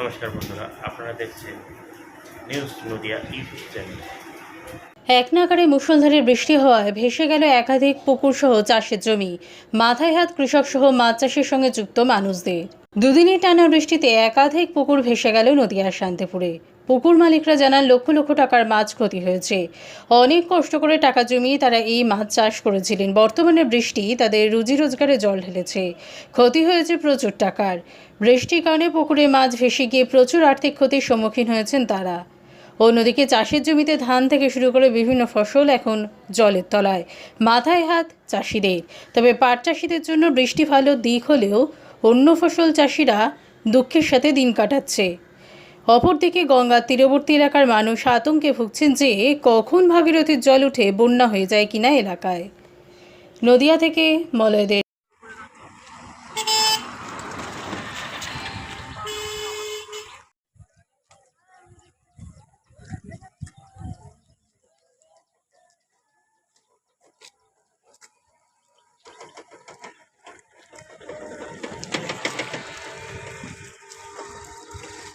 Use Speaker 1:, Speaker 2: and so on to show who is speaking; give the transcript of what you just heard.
Speaker 1: নমস্কার বন্ধুরা, আপনারা দেখছেন নিউজ নদিয়া ইউটিউব চ্যানেল
Speaker 2: এক নাগারে মুষলধারে বৃষ্টি হওয়ায় ভেসে গেল একাধিক পুকুরসহ চাষের জমি। মাথায় হাত কৃষকসহ মাছ চাষের সঙ্গে যুক্ত মানুষদের। দুদিনের টানা বৃষ্টিতে একাধিক পুকুর ভেসে গেল নদিয়ার শান্তিপুরে। পুকুর মালিকরা জানান, লক্ষ লক্ষ টাকার মাছ ক্ষতি হয়েছে। অনেক কষ্ট করে টাকা জমিয়ে তারা এই মাছ চাষ করেছিলেন। বর্তমানে বৃষ্টি তাদের রুজি রোজগারে জল ঢেলেছে। ক্ষতি হয়েছে প্রচুর টাকার। বৃষ্টির কারণে পুকুরে মাছ ভেসে গিয়ে প্রচুর আর্থিক ক্ষতির সম্মুখীন হয়েছেন তারা। অন্যদিকে চাষের জমিতে ধান থেকে শুরু করে বিভিন্ন ফসল এখন জলের তলায়। মাথায় হাত চাষিদের। তবে পাট চাষিদের জন্য বৃষ্টি ভালো দিক হলেও অন্য ফসল চাষিরা দুঃখের সাথে দিন কাটাচ্ছে। অপরদিকে গঙ্গার তীরবর্তী এলাকার মানুষ আতঙ্কে ভুগছেন যে কখন ভাগীরথীর জল উঠে বন্যা হয়ে যায় কিনা এলাকায়। নদিয়া থেকে মলয়দের